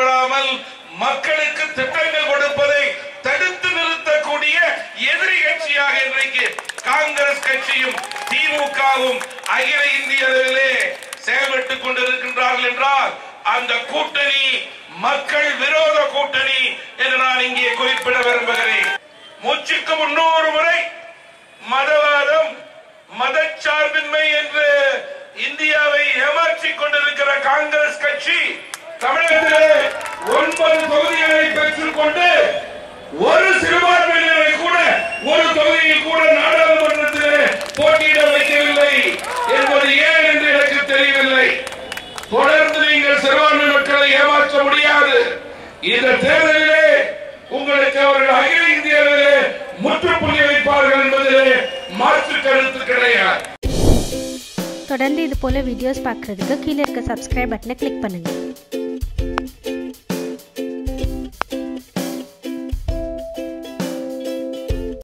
செயல்படாமல் மக்களுக்கு திட்டங்கள் கொடுப்பதை தடுத்து நிறுத்தக்கூடிய எதிரி கட்சியாக இன்றைக்கு காங்கிரஸ் கட்சியும் திமுகவும் அகில இந்திய அளவிலே செயல்பட்டுக் கொண்டிருக்கின்றார்கள் என்றால் அந்த கூட்டணி மக்கள் விரோத கூட்டணி என்று நான் இங்கே குறிப்பிட விரும்புகிறேன். மூச்சுக்கு முன்னூறு முறை மதவாதம் மதச்சார்பின்மை என்று இந்தியாவை ஏமாற்றிக் கொண்டிருக்கிற காங்கிரஸ் கட்சி தமிழகத்திலே ஒன்பது தொகுதிகளை பெற்றுக் கொண்டு ஒரு சிறுபான்மையினரை கூட ஒரு தொகுதியில் கூட நாடாளுமன்றத்திலே போட்டியிட வைக்கவில்லை என்பது ஏன் என்று எனக்கு தெரியவில்லை. தொடர்ந்து நீங்கள் சிறுபான்மை மக்களை ஏமாற்ற முடியாது. இந்த தேர்தலிலே உங்களுக்கு அவர்கள் அகில இந்தியாவிலே முற்றுப்புள்ளி வைப்பார்கள் என்பதிலே மாற்று கருத்து கிடையாது. தொடர்ந்து இது போல வீடியோஸ் பார்க்குறதுக்கு கீழே இருக்க சப்ஸ்கிரைப் பட்டனை கிளிக் பண்ணுங்கள்